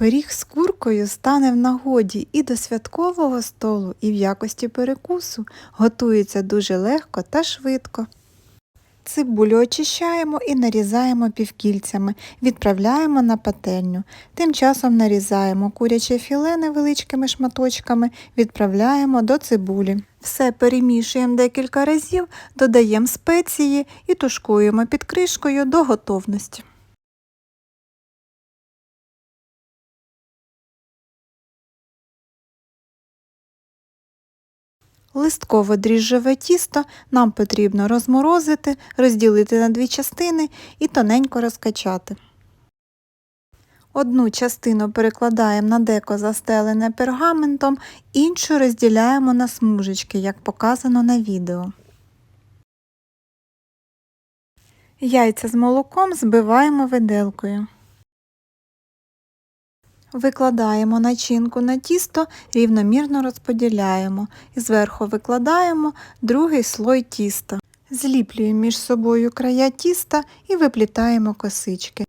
Пиріг з куркою стане в нагоді і до святкового столу, і в якості перекусу. Готується дуже легко та швидко. Цибулю очищаємо і нарізаємо півкільцями, відправляємо на пательню. Тим часом нарізаємо куряче філе невеличкими шматочками, відправляємо до цибулі. Все перемішуємо декілька разів, додаємо спеції і тушкуємо під кришкою до готовності. Листково дріжджове тісто нам потрібно розморозити, розділити на дві частини і тоненько розкачати. Одну частину перекладаємо на деко застелене пергаментом, іншу розділяємо на смужечки, як показано на відео. Яйця з молоком збиваємо виделкою. Викладаємо начинку на тісто, рівномірно розподіляємо і зверху викладаємо другий слой тіста. Зліплюємо між собою края тіста і виплітаємо косички.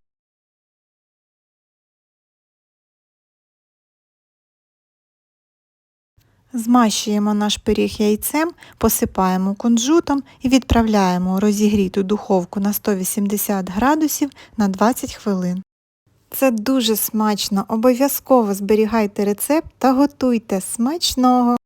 Змащуємо наш пиріг яйцем, посипаємо кунжутом і відправляємо у розігріту духовку на 180 градусів на 20 хвилин. Це дуже смачно, обов'язково зберігайте рецепт та готуйте смачного!